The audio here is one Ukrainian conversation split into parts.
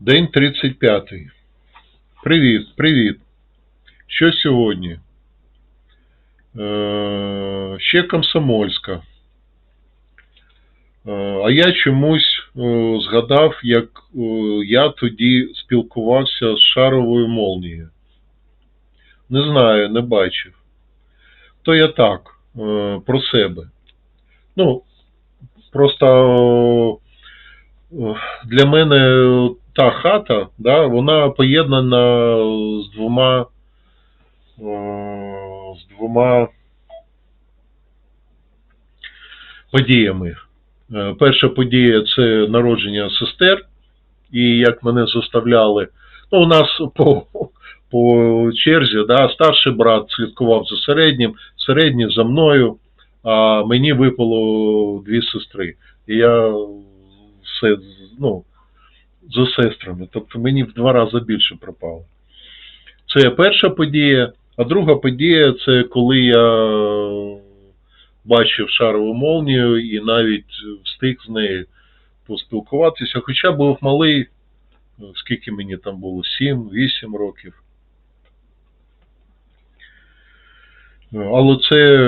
День 35. Привіт, привіт. Що сьогодні? Е, ще Комсомольська. Е, а я чомусь е, згадав, як е, я тоді спілкувався з шаровою молнією. Не знаю, не бачив. То я так, е, про себе. Ну, просто е, для мене та хата, да, вона поєднана з двома, з двома подіями. Е, Перша подія це народження сестер, і як мене заставляли. Ну, у нас по, по черзі, да, старший брат слідкував за середнім, середній за мною, а мені випало дві сестри. І я все, ну, за сестрами. Тобто мені в два рази більше пропало. Це перша подія. А друга подія це коли я бачив шарову молнію і навіть встиг з нею поспілкуватися. Хоча був малий, скільки мені там було, 7-8 років. Але це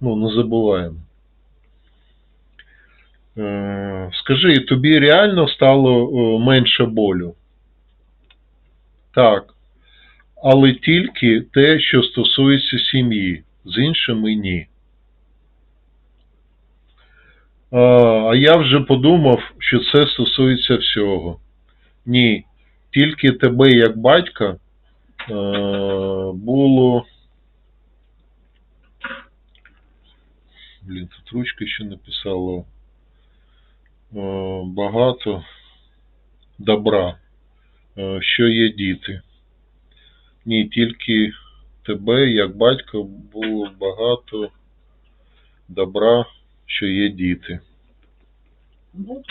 ну, не забуваємо. Скажи, тобі реально стало е, менше болю? Так. Але тільки те, що стосується сім'ї, з іншими ні. А, я вже подумав, що це стосується всього. Ні, тільки тебе як батька е, було. Блін, тут ручка ще написала багато добра, е, що є діти. Ні, тільки тебе, як батька, було багато добра, що є діти. Ну.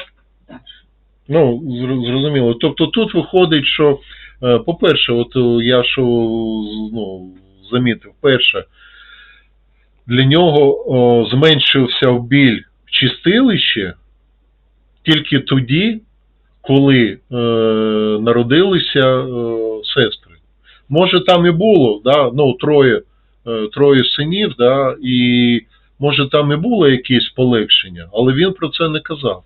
Ну, зр- зрозуміло. Тобто тут виходить, що, е, по-перше, от е, я що ну, замітив, перше, для нього о, зменшився біль в чистилище тільки тоді, коли е, народилися е, сестри. Може, там і було, да, ну, троє, е, троє синів, да, і може там і було якесь полегшення, але він про це не казав.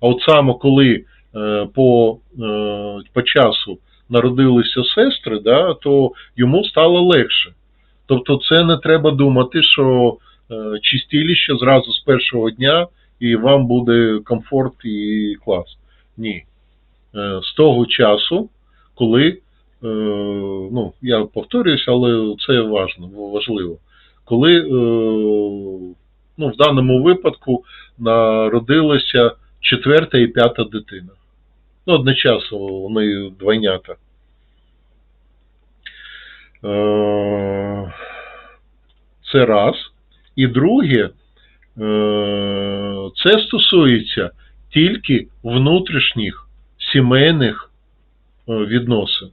А от саме коли е, по, е, по часу народилися сестри, да, то йому стало легше. Тобто це не треба думати, що е, чистіліще зразу з першого дня і вам буде комфорт і клас. Ні. Е, з того часу, коли, е, ну, я повторююсь, але це важливо, важливо. Коли, е, ну, в даному випадку народилася четверта і п'ята дитина. Ну, одночасно вони двойнята. Це раз. І друге, це стосується тільки внутрішніх сімейних е, відносин.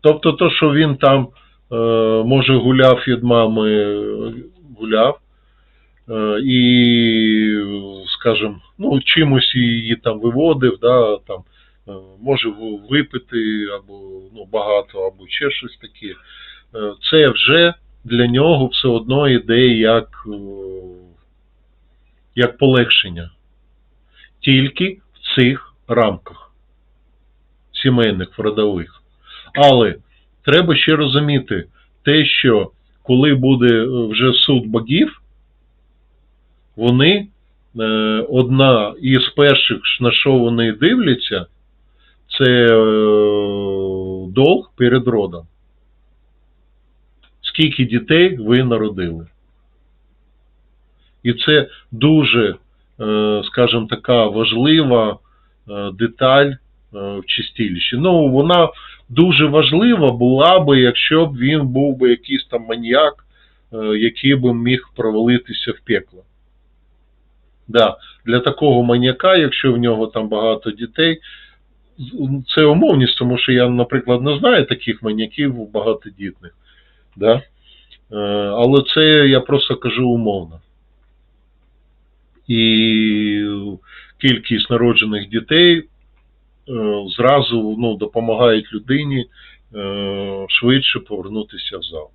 Тобто, то, що він там, е, може, гуляв від мами, гуляв, е, і, скажімо, ну, чимось її там виводив, да, там, може випити або ну, багато, або ще щось таке. Це вже для нього все одно йде як, як полегшення. Тільки в цих рамках сімейних, родових. Але треба ще розуміти те, що коли буде е, вже суд богів, вони е, одна із перших, на що вони дивляться, це е, долг перед родом. Скільки дітей ви народили. І це дуже, е, скажімо, така важлива е, деталь е, в чистилищі. Ну, вона дуже важлива була би, якщо б він був би якийсь там маніяк, який би міг провалитися в пекло. Да, для такого маніяка, якщо в нього там багато дітей, це умовність, тому що я, наприклад, не знаю таких маніяків багатодітних. Да? Але це я просто кажу умовно. І кількість народжених дітей е, зразу ну, допомагають людині е, швидше повернутися в зал.